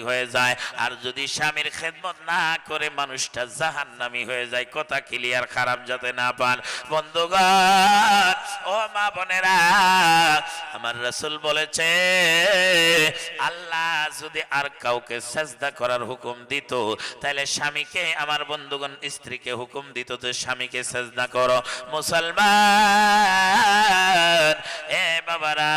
জান্নাতি হয়ে যায়। আর যদি স্বামীর খেদমত না করে মানুষটা জাহান্নামি হয়ে যায়, কথা ক্লিয়ার খারাপ যাতে না পান। বন্ধুগণ, ও মা বোনেরা, আমার রাসূল বলেছে, আল্লাহ যদি আর কাউকে সাজদা করার হুকুম দিত, তাহলে স্বামীকে, আমার বন্ধুগণ, স্ত্রীকে হুকুম দিত যে স্বামীকে সাজদা করো। মুসলমান, এ বাবারা,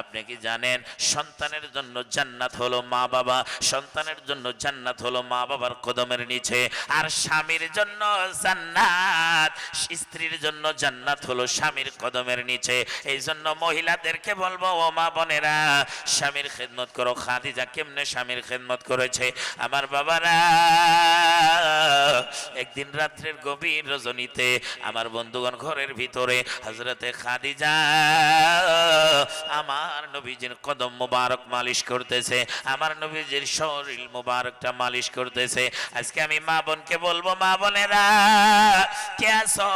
আপনি কি জানেন, সন্তানের জন্য জান্নাত হলো মা বাবা সন্তানের জন্য জান্নাত হলো মা বাবার কদমের নিচে। আর স্বামীর জন্য জান্নাত, স্ত্রীর জন্য জান্নাত হলো স্বামীর কদমের নিচে। এই জন্য মহিলাদেরকে বলব, ও মা বোনেরা, স্বামীর খেদমত করো। খাদিজা কেমনে স্বামীর খেদমত করেছে? আমার বাবারা, একদিন রাত্রের গভীর রজনীতে আমার বন্ধুগণ ঘরের ভিতরে হজরতে খাদিজা আমার নবীজির কদম মুবারক মালিশ করতেছে। আমার নবীজির শরীর মুবারকটা মালিশ করতেছে। আজকে আমি মা বোনকে বলব, মা বোনেরা, কে আছো?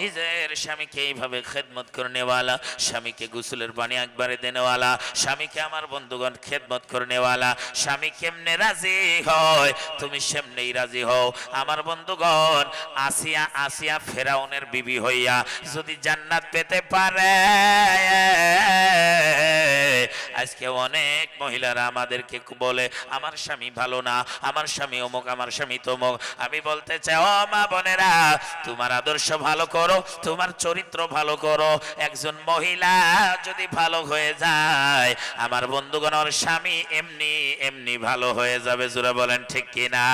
নিজের স্বামীকে এইভাবে খেদমত করনেওয়ালা, স্বামীকে গুসুলের পানি একবারে দেনেওয়ালা, স্বামীকে আমার বন্ধুগণ খেদমত করনেওয়ালা, স্বামী কেমনে রাজি হয়? তুমি সেমনেই রাজি হও। আমার বন্ধুগণ, আসিয়া আসিয়া ফেরাউনের বিবি হইয়া যদি জান্নাত পেতে পারে, আজকে অনেক মহিলারা আমাদেরকে বলে, আমার স্বামী ভালো না, আমার স্বামী অমুক, আমার স্বামী তমুক। আমি বলতে চাই, ও মা বোনেরা, তোমার আদর্শ ভালো করো, তোমার চরিত্র ভালো করো। একজন মহিলা যদি ভালো হয়ে যায়, আমার বন্ধুগণ, ওর স্বামী এমনি এমনি ভালো হয়ে যাবে। জোরে বলেন, ঠিক কিনা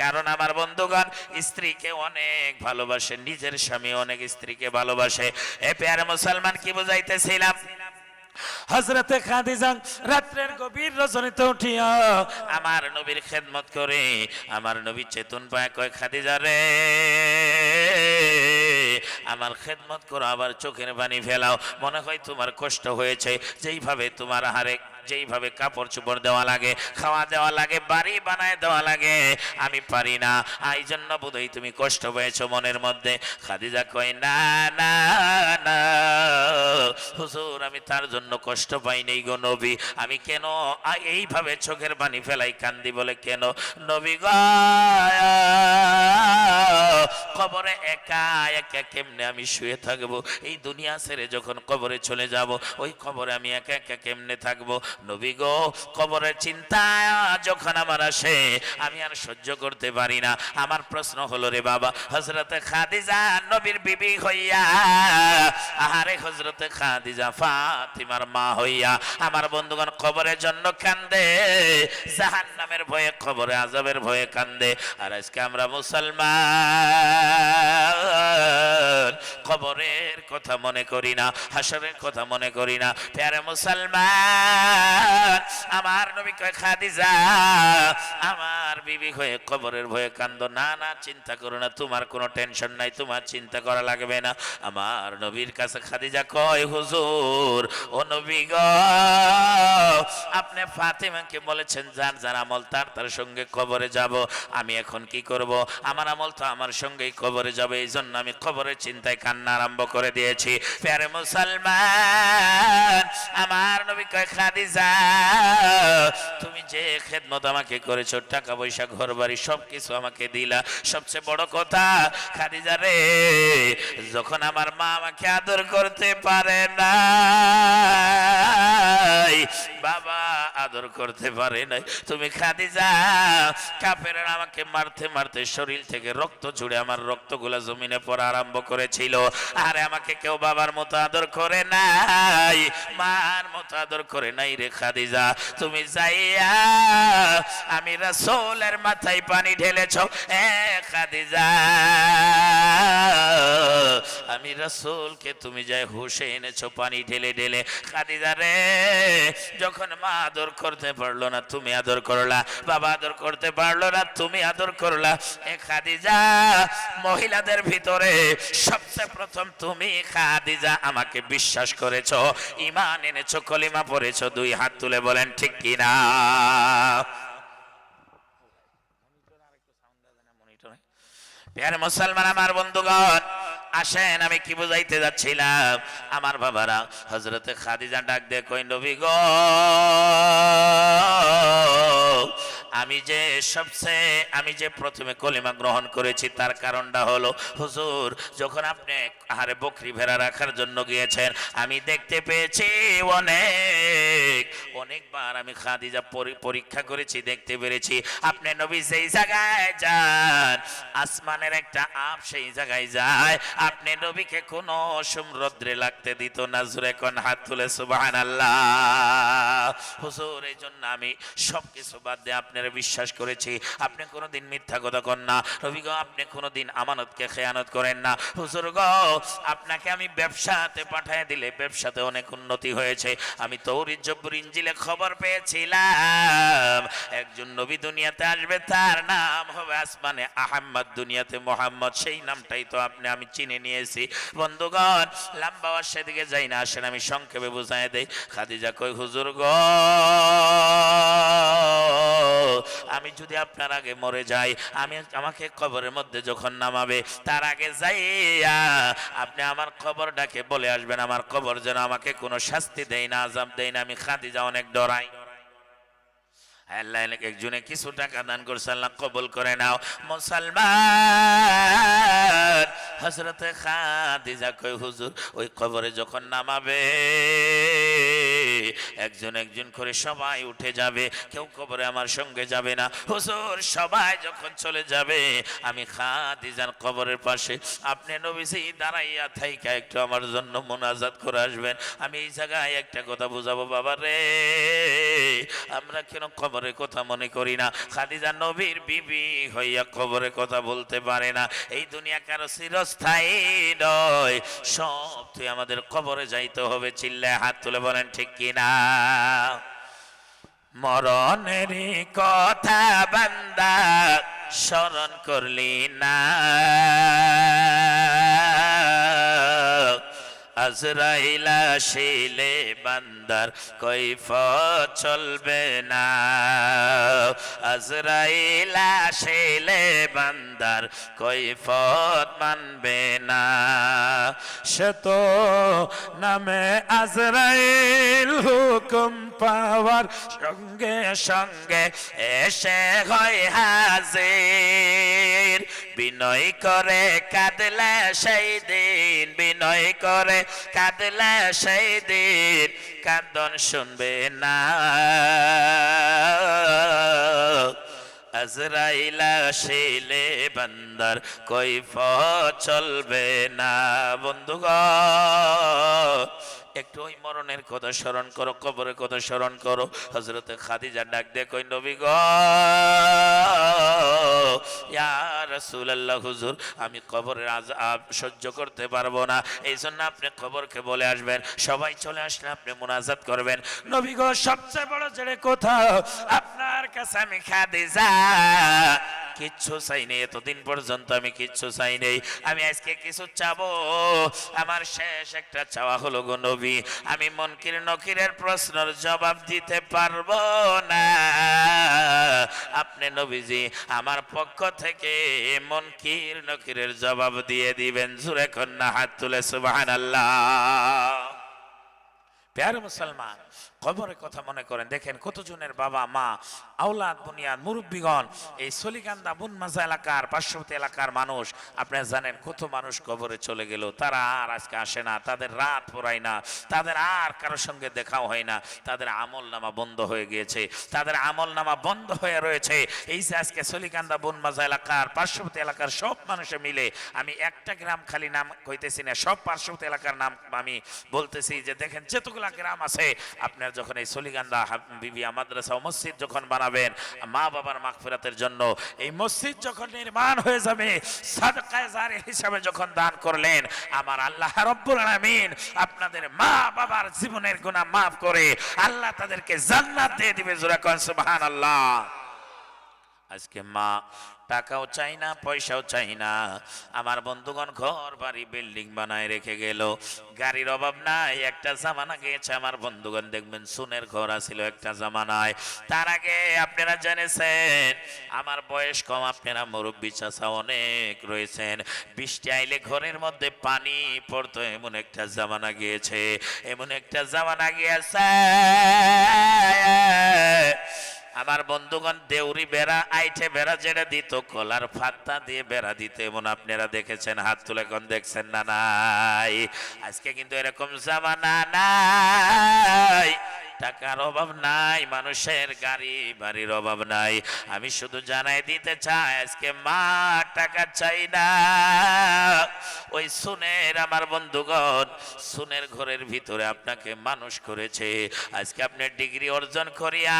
কারণ আমার বন্ধুগণ, স্ত্রীকে অনেক ভালোবাসে, নিজের স্বামী অনেক স্ত্রীকে ভালোবাসে। এ পেয়ারে মুসলমান কি বুঝাইতেছিলাম? হজরতে খাদিজা রাত্রের গভীর রজনীতে উঠিয়া আমার নবীর খেদমত করে আমার নবী চেতন পায়, কয়, খাদিজা রে, আমার খেদমত করো, আবার চোখের পানি ফেলাও। মনে হয় তোমার কষ্ট হয়েছে, যেইভাবে তোমার হারে যেইভাবে কাপড় চোপড় দেওয়া লাগে, খাওয়া দেওয়া লাগে, বাড়ি বানায় দেওয়া লাগে, আমি পারি না। এই জন্য বোধহয় তুমি কষ্ট পেয়েছ মনের মধ্যে। খাদিজা কয়, না না না, হুজুর, আমি তার জন্য কষ্ট পাই নেই গো নবী। আমি কেন এইভাবে চোখের পানি ফেলাই কান্দি বলে কেন? নবী গো, কবরে একা একা কেমনে আমি শুয়ে থাকব? এই দুনিয়া ছেড়ে যখন কবরে চলে যাব, ওই কবরে আমি একা একা কেমনে থাকব? নবী গো, কবরের চিন্তা যখন আমার আসে, আমি আর সহ্য করতে পারি না। আমার প্রশ্ন হলো রে বাবা হজরতে খাদিজা নবীর বিবি হইয়া, আহারে হজরতে খাদিজা ফাতিমার মা হইয়া, আমার বন্ধুগণ কবরের জন্য কান্দে জাহান নামের ভয়ে, কবরে আজাবের ভয়ে কান্দে। আর আজকে আমরা মুসলমান, কবরের কথা মনে করি না, হাসরের কথা মনে করি না। প্যারে মুসলমান আমার নবী কয়, খাদিজা, আমার বিবি হয়ে, কবরের ভয়ে কান্দ। না না, চিন্তা করো না, তোমার কোনো টেনশন নাই, তোমার চিন্তা করা লাগবে না। আমার নবীর কাছে খাদিজা কয়, হুজুর, ও নবী গ, আপনি ফাতেমাকে বলেছেন, যার যার আমল তার তার সঙ্গে কবরে যাব। আমি এখন কি করব? আমার আমল তো আমার সঙ্গেই কবরে যাবে এই জন্য আমি কবরের চিন্তায় কান্না আরম্ভ করে দিয়েছি। প্যারে মুসলমান, আমার নবী কয়, খাদিজা তুমি যে খেদমত আমাকে করেছ, টাকা পয়সা ঘর বাড়ি সব কিছু আমাকে দিলা। সবচেয়ে বড় কথা, খাদিজা রে, যখন আমার মা আমাকে আদর করতে পারে না বাবা আদর করতে পারে তুমি খাদিজা, কাপের আমাকে মারতে মারতে শরীর থেকে রক্ত ঝুড়ে আমার রক্তগুলা জমিনে পড়া আরম্ভ করেছিল। আরে আমাকে কেউ বাবার মতো আদর করে নাই, মার মতো আদর করে নাই রে। খাদিজা, তুমি যাইয়া আমি রাসূলের মাথায় পানি ঢেলেছ। এ খাদিজা, আমি রাসূলকে তুমি যাই হুশে এনেছো পানি ঢেলে ঢেলে। খাদিজা রে, যখন মা আদর করতে পারল না, তুমি আদর করলা। বাবা আদর করতে পারল না, তুমি আদর করলা। এ খাদিজা, মহিলাদের ভিতরে সবচেয়ে প্রথম তুমি খাদিজা আমাকে বিশ্বাস করেছ। ইমান এনেছো, কলিমা পড়েছো দুই হাত তুলে বলেন, ঠিক কিনা? প্যার মুসলমান আমার বন্ধুগণ, আসেন, আমি কি বুঝাইতে যাচ্ছিলাম? আমার বাবারা হজরতে খাদিজা ডাক দে কই নবী গো সবচেয়ে আমি যে প্রথমে কলিমা গ্রহণ করেছি, তার কারণটা হলো, হুজুর, যখন আপনি আহারে বকরি ভেড়া রাখার জন্য গিয়েছেন, আমি দেখতে পেয়েছি অনেক, অনেকবার আমি খাদিজা পরীক্ষা করেছি, দেখতে পেরেছি। আপনি নবী সেই জায়গায় যান, আসমানের একটা আপ সেই জায়গায় যায়, আপনি নবীকে কোনো সমুদ্রে লাগতে দিত না, জুরে কোন হাত তুলে সুবাহান আল্লাহ হুজুর এই জন্য আমি সব কিছু বাদ দিয়ে আপনারা বিশ্বাস করেছি। আপনি কোনোদিন মিথ্যা কথা কর না। রবি গো, আপনি কোনোদিন আমানতকে খেয়ানত করেন না। হুজুর গো, আপনাকে আমি ব্যবসাতে পাঠিয়ে দিলে ব্যবসাতে অনেক উন্নতি হয়েছে। আমি তৌরির জব্বর ইঞ্জিলে খবর পেয়েছিলাম। একজন নবী দুনিয়াতে আসবে, তার নাম হবে আসমানে আহম্মদ, দুনিয়াতে মোহাম্মদ। সেই নামটাই তো আপনি, আমি চিনে নিয়েছি। বন্ধুগণ, লম্বা সেদিকে যাই না, আসেন আমি সংক্ষেপে বুঝাই দেই। খাদিজা কই হুজুর গো আমি যদি আপনার আগে মরে যাই, আমি আমাকে কবরের মধ্যে যখন নামাবে, তার আগে যাইয়া আপনি আমার কবরটাকে বলে আসবেন, আমার কবর যেন আমাকে কোনো শাস্তি দেয় না আজাব দেয় না, আমি খাদিজা অনেক ডরাই। একজনে কিছু টাকা দান করছে, আল্লাহ কবুল করে নাও। মুসলমান হজরতে খাদিজা কই হুজুর, ওই কবরে যখন নামাবে, একজন একজন করে সবাই উঠে যাবে, কেউ কবরে আমার সঙ্গে যাবে না। হুজুর, সবাই যখন চলে যাবে, আমি খাদিজার কবরের পাশে, আপনি নবীজি, দাঁড়াইয়া থাইকা, একটু আমার জন্য মোনাজাত করে আসবেন। আমি এই জায়গায় একটা কথা বুঝাবো, বাবা রে, আমরা কেন কবরের কথা মনে করি না? খাদিজা নবীর বিবি হইয়া কবরের কথা বলতে পারে না। এই দুনিয়া কারও চিরস্থায়ী নয়। সব তুই আমাদের কবরে যাইতে হবে, চিল্লায় হাত তুলে বলেন, ঠিক কিনা মরণের কথা বান্দা স্মরণ করলি না। আজরাইলা শিলে বান্দার কৈফ চলবে না। আজরাইলা শিলে বান্দার কৈফত মানবে না। সে তো নামে আজরাইল হুকুম পাওয়ার সঙ্গে সঙ্গে এসে হয় হাজির। বিনয় করে কাঁদলে সেই দিন, বিনয় করে কাঁদলে সেই দিন কান্দন শুনবে না। আজরাইলা আসিলে বান্দার কৈফ চলবে না বন্ধুগণ। একটু ওই মরণের কথা স্মরণ করো, কবরের কথা স্মরণ করো। হজরত খাদিজা ডাক দে কই নবী গ হুজুর, আমি কবরের আযাব সহ্য করতে পারব না। এই জন্য আপনি খবরকে বলে আসবেন। সবাই চলে আসলে আপনি মুনাজাত করবেন। নবী গো, সবচেয়ে বড় জেরে কোথাও আপনার কাছে আমি খাদিজা কিচ্ছু চাই নেই এতদিন পর্যন্ত আমি কিচ্ছু চাই নেই আমি আজকে কিছু চাবো। আমার শেষ একটা চাওয়া হলো গো নবী, আমি মনকির নকিরের প্রশ্নের জবাব দিতে পারব না। আপনি নবীজি, আমার পক্ষ থেকে মনকির নকিরের জবাব দিয়ে দিবেন। জুরে কন্যা হাত তুলে সুবাহান আল্লাহ প্যার মুসলমান কবরের কথা মনে করেন। দেখেন কতজনের বাবা, মা, আওলাদ, বুনিয়াদ, মুরব্বীগণ, এই সলিকান্দা বুনমাজা এলাকার, পার্শ্ববর্তী এলাকার মানুষ, আপনারা জানেন কত মানুষ কবরে চলে গেল। তারা আর আজকে আসে না, তাদের রাত পড়ায় না, তাদের আর কারোর সঙ্গে দেখাও হয় না, তাদের আমল নামা বন্ধ হয়ে গিয়েছে, তাদের আমল নামা বন্ধ হয়ে রয়েছে। এই যে আজকে সলিকান্দা বুনমাজা এলাকার, পার্শ্ববর্তী এলাকার সব মানুষে মিলে আমি একটা গ্রাম খালি নাম কইতেছি না, সব পার্শ্ববর্তী এলাকার নাম আমি বলতেছি যে, দেখেন যেতগুলা গ্রাম আছে, আপনার যখন এই সলিগান্দা বিবিয়া মাদ্রাসা মসজিদ যখন বানাবেন, মা বাবার মাগফিরাতের জন্য এই মসজিদ যখন নির্মাণ হয়ে যাবে, সাদকায়ে জারি হিসাবে যখন দান করলেন, আমার আল্লাহ রব্বুল আলামিন আপনাদের মা বাবার জীবনের গুনাহ মাফ করে আল্লাহ তাদেরকে জান্নাত দিয়ে দিবে। জোরা কোন সুবহানাল্লাহ। আজকে মা টাকাও চাই না, পয়সাও চাই না। আমার বন্ধুগণ ঘর, বাড়ি, বিল্ডিং বানায় রেখে গেল। গাড়ির অভাব নাই, একটা জামানা গিয়েছে আমার বন্ধুগণ দেখবেন, সুনের ঘর আছিল একটা জামানায়। তার আগে আপনারা জেনেছেন, আমার বয়স কম, আপনারা মুরব্বী চাষা অনেক রয়েছেন। বৃষ্টি আইলে ঘরের মধ্যে পানি পড়তো, এমন একটা জামানা গিয়েছে, এমন একটা জামানা গিয়েছে। আমার বন্ধুগণ, দেউরি বেড়া, আইঠে বেড়া যেটা দিত, কলার ফাত্তা দিয়ে বেড়া দিত, এমন আপনারা দেখেছেন, হাত তুলে কোন দেখছেন না নাই? আজকে কিন্তু এরকম জামানা নাই। টাকার অভাব নাই, মানুষের গাড়ি বাড়ির অভাব নাই। আমি শুধু জানাই দিতে চাই, আজকে মা টাকা চাই না। ওই সুনের আমার বন্ধুগণ, সুনের ঘরের ভিতরে আপনাকে মানুষ করেছে। আজকে আপনি ডিগ্রি অর্জন করিয়া,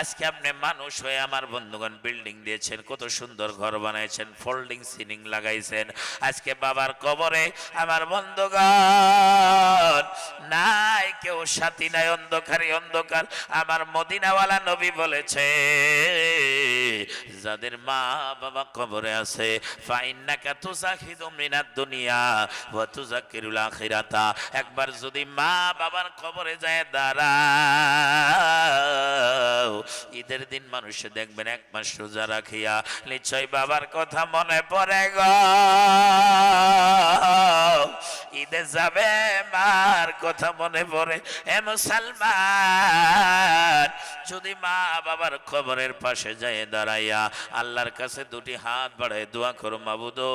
আজকে আপনি মানুষ হয়ে আমার বন্ধুগণ বিল্ডিং দিয়েছেন, কত সুন্দর ঘর বানাইছেন, ফোল্ডিং, সিলিং লাগাইছেন। আজকে বাবার কবরে আমার বন্ধুগণ, নাই কেউ সাথী নাই অন্ধকারই অন্ধকার। আমার মদিনাওয়ালা নবী বলেছে, যাদের মা বাবা কবরে আছে দুনিয়া একবার যদি মা বাবার কবরে যায় দাঁড়াও, ঈদের দিন মানুষ দেখবেন এক মাস রোজা রাখিয়া নিশ্চয় বাবার কথা মনে পড়ে গো। ঈদে যাবে, মার কথা মনে পড়ে। এ মুসলমান, যদি মা বাবার খবরের পাশে যায় দাঁড়াইয়া আল্লাহর কাছে দুটি হাত বাড়ায় দোয়া করো, মাবুদো,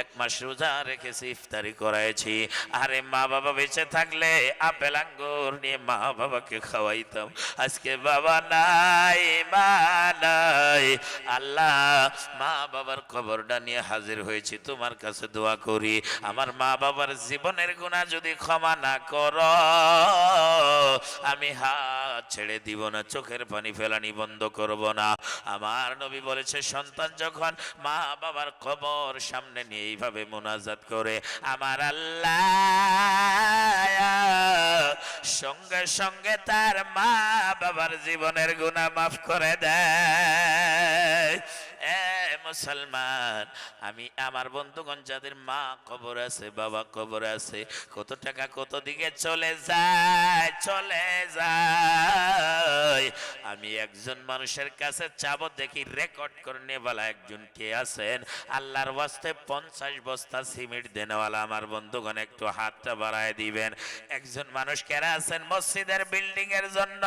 এক মাস রোজা রেখেছি, ইফতারি করাইছি। আরে মা বাবা বেঁচে থাকলে আপেল আঙ্গুর নিয়ে মা বাবাকে খাওয়াইতাম। আজকে বাবা নাই, মা নাই। আল্লাহ, মা বাবার খবরটা নিয়ে হাজির হয়েছি, তোমার কাছে দোয়া করি। আমার মা বাবার জীবনের গুণা যদি ক্ষমা না করো, আমি হাত ছেড়ে দিব না, চোখের পানি ফেলানি বন্ধ করব না। আমার নবী বলেছে, সন্তান যখন মা বাবার খবর সামনে নিয়ে এইভাবে মোনাজাত করে, আমার আল্লাহ সঙ্গে সঙ্গে তার মা বাবার জীবনের গুণা মাফ করে দেয়। মুসলমান, আমি আমার বন্ধুগণ যাদের মা কবর আছে, বাবা কবর আছে। কত টাকা কত দিকে চলে যায় চলে যায়। আমি একজন মানুষের কাছে চাবো, দেখি রেকর্ড করে নেওয়ালা একজন কে আছেন। আল্লাহর ওয়াস্তে পঞ্চাশ বস্তা সিমেন্ট দেনেওয়ালা আমার বন্ধুগণ, একটু হাতটা বাড়ায় দিবেন। একজন মানুষ কেরা আছেন মসজিদের বিল্ডিং এর জন্য?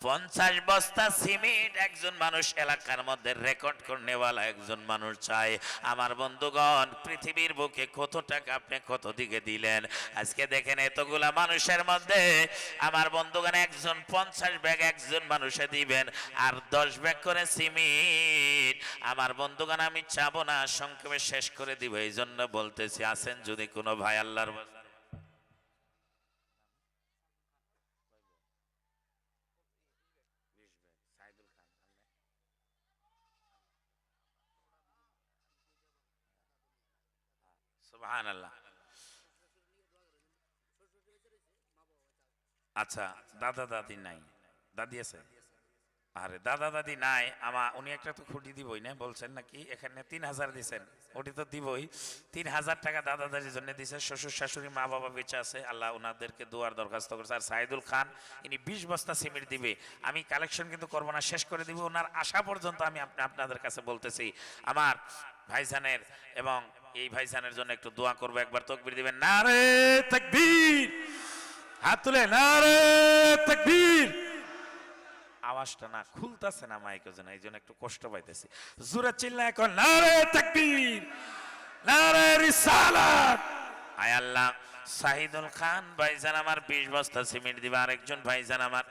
পঞ্চাশ বস্তা সিমেন্ট একজন মানুষ এলাকার মধ্যে রেকর্ড করনেওয়ালা একজন মানুষ চায়। আমার বন্ধুগণ, পৃথিবীর বুকে কত টাকা আপনি কত দিকে দিলেন? আজকে দেখেন এতগুলা মানুষের মধ্যে আমার বন্ধুগণ একজন পঞ্চাশ ব্যাগ একজন মানুষে দিবেন, আর দশ ব্যাগ করে সিমেন্ট। আমার বন্ধুগণ, আমি চাবো না, সংক্ষেপে শেষ করে দিব এই জন্য বলতেছি আসেন যদি কোনো ভাই আল্লাহর বাস্তে- আচ্ছা দাদা দাদি নাই। দাদি আছে? আরে দাদা দাদি নাই, আমা, উনি একটা তো খুঁটি দিবই না, বলছেন নাকি? এখানে তিন হাজার দিছেন, ওটি তো দিবই। তিন হাজার টাকা দাদা দাদির জন্য দিছে, শ্বশুর শাশুড়ি, মা বাবা বেঁচে আছে, আল্লাহ ওনাদেরকে দুয়ার দরখাস্ত করছে। আর সাইদুল খান, ইনি বিশ বস্তা সিমেন্ট দিবে। আমি কালেকশন কিন্তু করব না, শেষ করে দিব ওনার আশা পর্যন্ত আমি আপনা- আপনাদের কাছে বলতেছি। আমার ভাইজানের এবং এই ভাইজানের জন্য একটু দোয়া করব, একবার তকবির দিবেন। না রে তকবীর! হাত তুলে না রে তকবীর! আওয়াজটা না খুলতেছে না মাইকের জন্য এই জন্য একটু কষ্ট পাইতেছি। জোরে চিল্লা এখন নারে তাকবীর, নারে রিসালাত। আয় আল্লাহ, সাহিদুল খান ভাইজান আমার বিশ বস্তা সিমেন্ট দিবা, আরেকজন ভাইজান আমার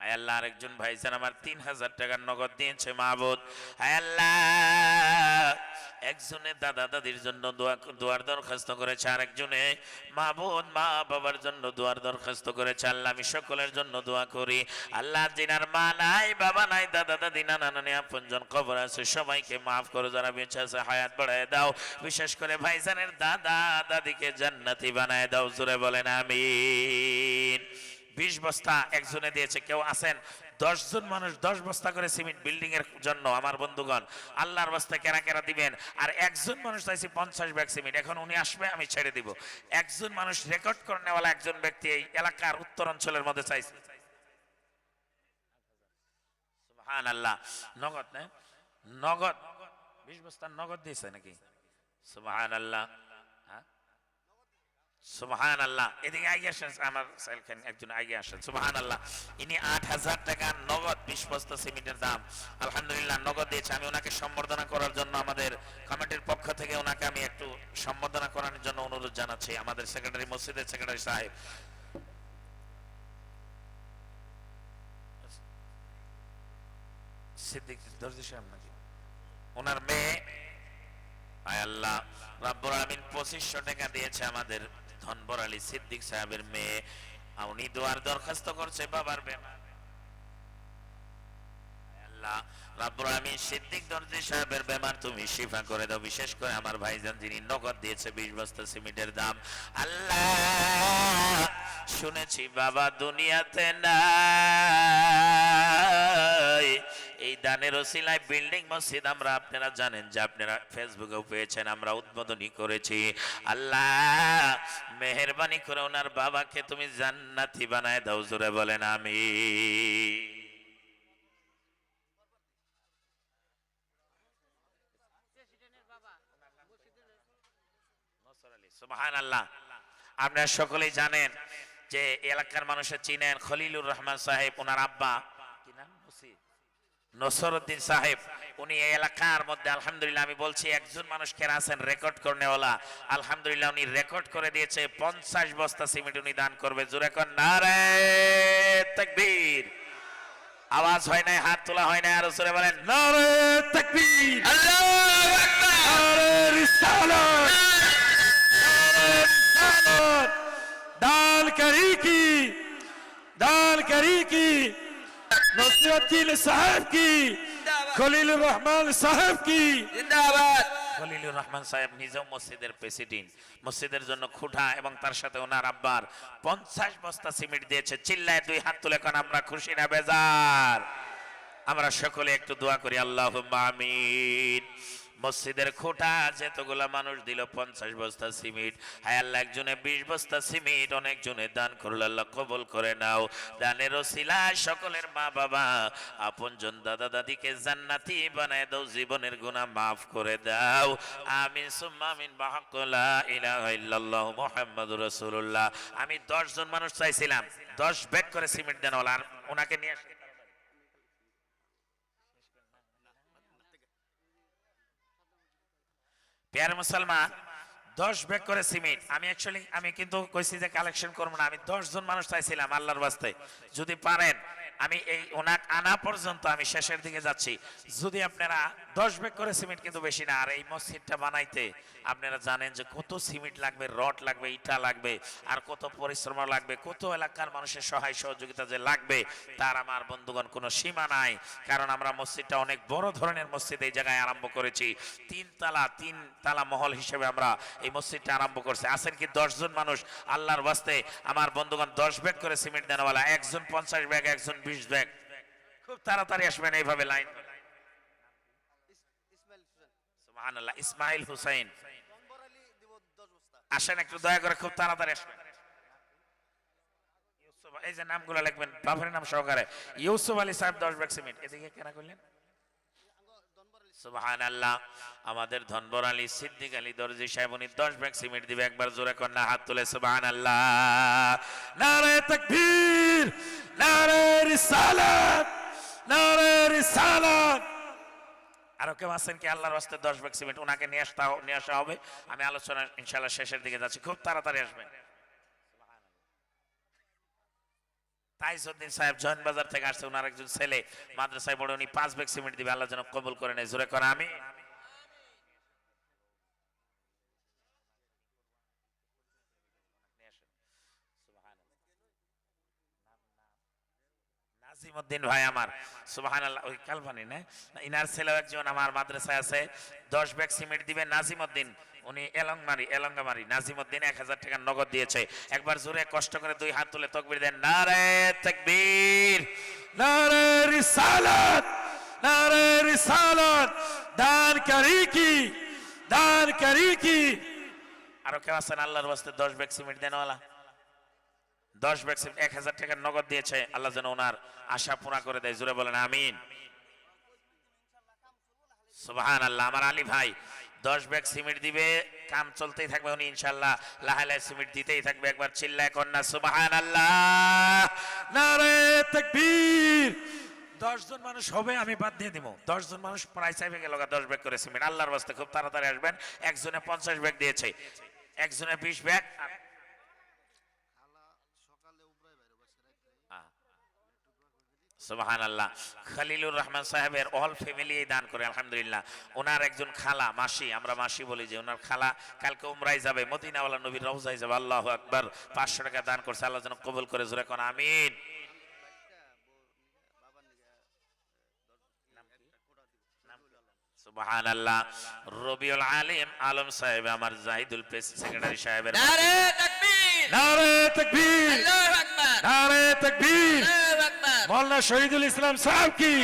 আয় আল্লাহ, আরেকজন ভাইজান আমার তিন হাজার টাকার নগদ দিয়েছে মাহবুদ। আয় আল্লাহ, একজনে দাদা দাদির জন্য দোয়া দোয়ার দরখাস্ত করেছে, আরেকজনে মাহবুদ মা বাবার জন্য দোয়ার দরখাস্ত করেছে। আল্লাহ, আমি সকলের জন্য দোয়া করি। আল্লাহ জিনার মা নাই, বাবা নাই, দাদা দাদি, নানা নানি, আপনজন কবর আছে, সবাইকে মাফ করো, যারা বেঁচে আছে, হায়াত বাড়ায় দাও। বিশেষ করে ভাইজানের দাদা দাদিকে জান্নাতি বানায় দাও, জোরে বলেন, আমিন। বিশ বস্তা একজনে দিয়েছে, কেউ আছেন? দশ জন মানুষ দশ বস্তা করে সিমেন্ট বিল্ডিং এর জন্য, আমার বন্ধুগণ। আল্লাহর বস্তা কেনা কেনা দিবেন? আর একজন মানুষ চাইছে পঞ্চাশ ব্যাগ সিমেন্ট, এখন উনি আসবে, আমি ছেড়ে দিব। একজন মানুষ রেকর্ড করে একজন ব্যক্তি এই এলাকার উত্তর অঞ্চলের মধ্যে চাইছে। সুবহান আল্লাহ নগদ না নগদ, বিশ বস্তার নগদ দিয়েছে নাকি? সুবহান আল্লাহ হ্যাঁ সুবহান আল্লাহ এদিকে আগে আসেন, আমার সেলখান একজন আগে আসেন। সুবহান আল্লাহ ইনি আট হাজার টাকা নগদ বিশ সিমেন্টের দাম। আলহামদুলিল্লাহ, নগদ দিয়েছে। আমি ওনাকে সম্বর্ধনা করার জন্য আমাদের কমিটির পক্ষ থেকে ওনাকে আমি একটু সম্বর্ধনা করার জন্য অনুরোধ জানাচ্ছি। আমাদের সেক্রেটারি, মসজিদের সেক্রেটারি সাহেব। সিদ্দিক দর্জি সাহেব নাকি? ওনার মেয়ে। আয় আল্লাহ, রাব্বুল আলামিন 2500 টাকা দিয়েছে আমাদের ধনবর আলী সিদ্দিক সাহেবের মেয়ে উনি দোয়ার দরখাস্ত করছে বাবার বেমার সাহেবের বেমার তুমি করে দাও। বিশেষ করে আমার ভাইজান যিনি নগদ দিয়েছে 20 বস্তা সিমেন্টের দাম। আল্লাহ, শুনেছি বাবা দুনিয়াতে নাই। এই দানের ওসিলায় বিল্ডিং মসজিদ আমরা আপনারা জানেন যে আপনারা ফেসবুকেও পেয়েছেন, আমরা উদ্বোধনী করেছি। আল্লাহ, মেহেরবানি করে ওনার বাবাকে তুমি জান্নাতি বানায় দাও, জোরে বলেন আমি আপনারা সকলেই জানেন যে এলাকার মানুষের চিনেন খলিলুর রহমান সাহেব, ওনার আব্বা। নসরুদ্দিন সাহেব, উনি এই এলাকার মধ্যে, আলহামদুলিল্লাহ, আমি বলছি, একজন মানুষ কেনা আছেন রেকর্ড করনেওয়ালা? আলহামদুলিল্লাহ, উনি রেকর্ড করে দিয়েছে, পঞ্চাশ বস্তা সিমেন্ট উনি দান করবে। জোরে কর নারে তাকবীর। আওয়াজ হয় নাই, হাত তোলা হয় নাই, আর জোরে বলেন, নারে দান করি কি? দান করি কি? নসরুদ্দিন সাহেব কি? খলিলুর রহমান সাহেব কি? জিন্দাবাদ। খলিলুর রহমান সাহেব নিজেও মসজিদের প্রেসিডেন্ট। মসজিদের জন্য খুঁটা এবং তার সাথে ওনার আব্বার পঞ্চাশ বস্তা সিমেন্ট দিয়েছে। চিল্লায় দুই হাত তুলে এখন আমরা খুশি না বেজার। আমরা সকলে একটু দোয়া করি আল্লাহ আমিন। মসজিদের খোটা যেতগুলা মানুষ দিল পঞ্চাশ বস্তা সিমেন্ট হায় আল্লাহ, একজনে বিশ বস্তা সিমেন্ট অনেকজনে দান করল, আল্লাহ কবল করে নাও। দানের ওসিলা সকলের মা বাবা, আপনজন দাদা দাদিকে জান্নাতি বানায় দাও, জীবনের গুনাহ মাফ করে দাও। আমিন, সুম্মা আমিন বাহাকুলা ইলাহা ইল্লাল্লাহু মুহাম্মাদুর রাসূলুল্লাহ। আমি 10 জন মানুষ চাইছিলাম 10 ব্যাগ করে সিমেন্ট দেন আর ওনাকে নিয়ে আসি। পেয়ার মুসলমান, দশ ব্যাগ করে সিমেন্ট। আমি অ্যাকচুয়ালি আমি কিন্তু কইছি যে কালেকশন করব না। আমি জন মানুষ চাইছিলাম আল্লাহর বাস্তে যদি পারেন, আমি এই ওনাক আনা পর্যন্ত আমি শেষের দিকে যাচ্ছি। যদি আপনারা দশ ব্যাগ করে সিমেন্ট কিন্তু বেশি না। আর এই মসজিদটা বানাইতে আপনারা জানেন যে কত সিমেন্ট লাগবে, রড লাগবে, ইটা লাগবে, আর কত পরিশ্রম লাগবে, কত এলাকার মানুষের সহায় সহযোগিতা যে লাগবে, তার আমার বন্ধুগণ কোনো সীমা নাই। কারণ আমরা মসজিদটা অনেক বড় ধরনের মসজিদ এই জায়গায় আরম্ভ করেছি। তিন তালা তিন তালা মহল হিসেবে আমরা এই মসজিদটা আরম্ভ করছি। আছেন কি দশজন মানুষ? আল্লাহর বাস্তে আমার বন্ধুগণ দশ ব্যাগ করে সিমেন্ট দেনওয়ালা, একজন পঞ্চাশ ব্যাগ একজন বিশ ব্যাগ খুব তাড়াতাড়ি আসবেন এইভাবে লাইন সুবহানাল্লাহ, ইসমাইল হুসাইন। আসেন একটু দয়া করে খুব তাড়াতাড়ি আসবেন। এই যে নামগুলো লিখবেন বাবার নাম সহকারে। ইউসুফ আলী সাহেব দশ ব্যাগ সিমেন্ট। এদিকে কেনা করলেন? সুবহান আল্লাহ আমাদের ধনবর আলী, সিদ্দিক আলী, দর্জি সাহেব, উনি দশ ব্যাগ সিমেন্ট দিবে, একবার জোরে কন্যা হাত তুলে সুবহান আল্লাহ নারে তাকবীর, নারে রিসালাত নারে রিসালাত। আরও কেউ আছেন কি? আল্লাহর আসতে দশ ব্যাগ সিমেন্ট ওনাকে নিয়ে আসতে নিয়ে আসা হবে। আমি আলোচনা ইনশাল্লাহ শেষের দিকে যাচ্ছি। খুব তাড়াতাড়ি আসবেন। তাইজউদ্দিন সাহেব জয়েন বাজার থেকে আসছে। ওনার একজন ছেলে মাদ্রাসায় পড়ে, উনি পাঁচ ব্যাগ সিমেন্ট দিবে। আল্লাহ যেন কবুল করে নেয়। জোরে করে আমি নাজিমউদ্দিন ভাই আমার। সুবহানাল্লাহ, ওই কালভানি না? ইনার ছেলেও একজন আমার মাদ্রাসায় আছে। দশ ব্যাগ সিমেন্ট দিবে নাজিমউদ্দিন উনি এলংমারি এলঙ্গামারি নাজিমউদ্দিন এক হাজার টাকা নগদ দিয়েছে। একবার জোরে কষ্ট করে দুই হাত তুলে তকবির দেন, নারে তাকবীর, নারে রিসালাত নারে রিসালাত, দান করি কি, দান করি কি? আরও কেউ আছেন আল্লাহর বাস্তে দশ ব্যাগ সিমেন্ট দেনওয়ালা দশ ব্যাগ সিমেন্ট এক হাজার টাকার নগদ দিয়েছে। আল্লাহ যেন ওনার আশা পুরা করে দেয়। জোরে বলেন, আমিন। সুবহান আল্লাহ আমার আলী ভাই, দশ ব্যাগ সিমেন্ট দিবে, কাম চলতেই থাকবে উনি ইনশাল্লাহ লাহালে সিমেন্ট দিতেই থাকবে, একবার চিল্লায় কন্যা সুবাহান আল্লাহ নারে তাকবীর। দশ জন মানুষ হবে, আমি বাদ দিয়ে দিব। দশ জন মানুষ প্রায় চাইবে গেল দশ ব্যাগ করে সিমেন্ট। আল্লাহর বাস্তে খুব তাড়াতাড়ি আসবেন। একজনে পঞ্চাশ ব্যাগ দিয়েছে। একজনে বিশ ব্যাগ। সুবাহান আল্লাহ খালিলুর রহমান সাহেবের অল ফ্যামিলি দান করে আলহামদুলিল্লাহ। ওনার একজন খালা মাসি আমরা মাসি বলি যে ওনার খালা কালকে উমরাই যাবে মদিনাওয়ালা নবীর রওজায় যাবে আল্লাহ আকবার পাঁচশো টাকা দান করছে আল্লাহ যেন কবুল করে জোরে কোন আমিন। সুবহান আল্লাহ রবিউল আলিম আলম সাহেব আমার জাহিদুল প্রেস সেক্রেটারি সাহেবের নারে তাকবীর। নারে তাকবীর। আল্লাহু আকবার। নারে তাকবীর। আল্লাহু আকবার। মৌলানা শহীদুল ইসলাম সাহেব কি?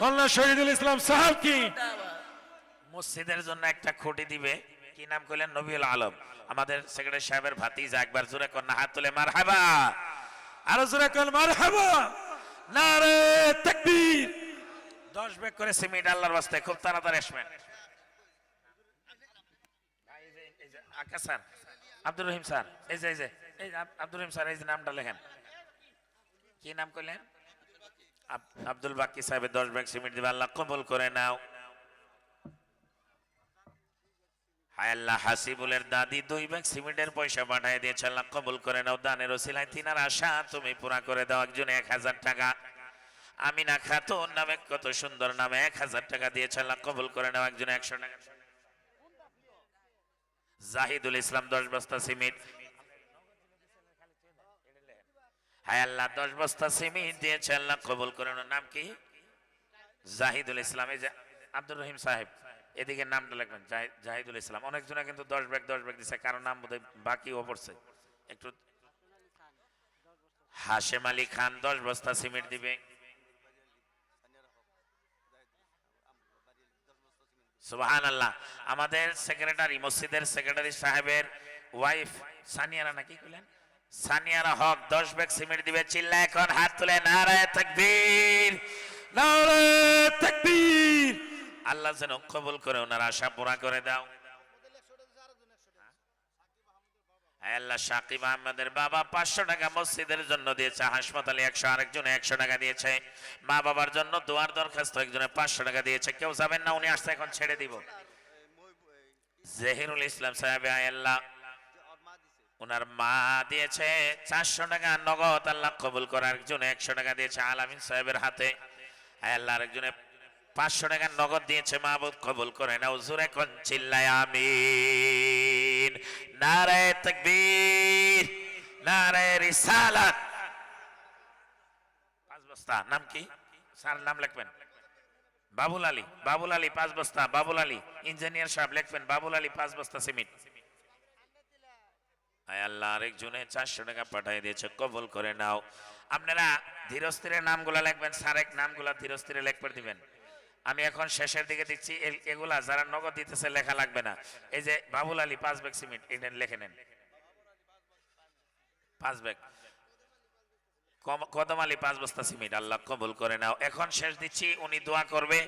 মৌলানা শহীদুল ইসলাম সাহেব কি? মসজিদের জন্য একটা খুঁটি দিবে। কি নাম কইলেন? নবিউল আলম। আমাদের সেক্রেটারি সাহেবের ভাতিজা একবার জোরে কন্যা হাত তুলে মার হাবা আরও জোরে কল মারহাবা। নারে তাকবীর। দশ ব্যাগ করে সিমেন্ট আল্লাহর বাস্তে খুব তাড়াতাড়ি আসবেন। ভাই, আব্দুর রহিম স্যার, এই যে এই যে, এই আব্দুর রহিম স্যার, এই যে নামটা লেখেন। কি নাম কইলেন? আব্দুল বাকি সাহেবের দশ ব্যাগ সিমেন্ট দিবে, আল্লাহ কবুল করে নাও। হায় আল্লাহ, হাসিবুলের দাদি দুই ব্যাগ সিমেন্টের পয়সা পাঠিয়ে দিয়েছে, আল্লাহ কবুল করে নাও। দানের ওসিলায় তিনার আশা, তুমি পুরা করে দাও, একজন এক হাজার টাকা। আমিনা খাতুন নামে কত সুন্দর নামে এক হাজার টাকা দিয়েছে, আল্লাহ কবুল করে নাও, একজন একশো টাকা। জাহিদুল ইসলাম দশ বস্তা সিমেন্ট। হায় আল্লাহ, দশ বস্তা সিমেন্ট দিয়েছে আল্লাহ, কবুল করে নাম কি? জাহিদুল ইসলাম। এই যে আব্দুর রহিম সাহেব, এদিকে নামটা লিখবেন। জাহিদুল ইসলাম। অনেকজনে কিন্তু দশ ব্যাগ দশ ব্যাগ দিছে কারণ নাম বোধহয় বাকিও পড়ছে। একটু হাশেম আলী খান দশ বস্তা সিমেন্ট দিবে। সুবাহান আল্লাহ আমাদের সেক্রেটারি মসজিদের সেক্রেটারি সাহেবের ওয়াইফ সানিয়ারা নাকি কইলেন? সানিয়ারা হক, দশ ব্যাগ সিমেন্ট দিবে চিল্লা এখন হাত তুলে, নারায় তাকবীর নারায় তাকবীর। আল্লাহ যেন কবুল করে, ওনার আশা পুরা করে দাও। আল্লাহ, সাকিব আহমদের বাবা পাঁচশো টাকা মসজিদের জন্য দিয়েছে হাসপাতালে একশো, আরেকজনে একশো টাকা দিয়েছে। মা বাবার জন্য দোয়ার দরখাস্ত একজনে পাঁচশো টাকা দিয়েছে। কেউ যাবেন না, উনি আসতে এখন ছেড়ে দিব। জহিরুল ইসলাম সাহেব, আয় আল্লাহ ওনার মা দিয়েছে চারশো টাকা নগদ, আল্লাহ কবুল করার একজনে একশো টাকা দিয়েছে আলামিন সাহেবের হাতে। আল্লাহ, আরেকজনে পাঁচশো টাকা নগদ দিয়েছে, মাহবুব কবুল করে না জোরে এখন চিল্লায় আমিন। নারে তাকবীর নারে রিসালাত পাঁচ বস্তা। নাম কি? স্যার, নাম লিখবেন। বাবুল আলী। বাবুল আলী, পাঁচ বস্তা। বাবুল আলী। ইঞ্জিনিয়ার সাহেব লিখবেন। বাবুল আলী, পাঁচ বস্তা সিমেন্ট। আয় আল্লাহ, আরেকজনে চারশো টাকা পাঠিয়ে দিয়েছে। কবুল করে নাও। আপনারা ধীরস্থিরের নামগুলা লিখবেন। সারেক নামগুলা ধীরস্থিরে লিখবে দিবেন। এখন শেষের দিকে দিচ্ছি। এগুলা যারা নগদ দিতেছে লেখা লাগবে না। এই যে বাবুল আলী, পাঁচ ব্যাগ সিমেন্ট, এটা লিখে নেন। পাঁচ ব্যাগ। কদম আলী, পাঁচ বস্তা সিমেন্ট, আল্লাহ কবুল করে নাও। এখন শেষ দিচ্ছি, উনি দোয়া করবে।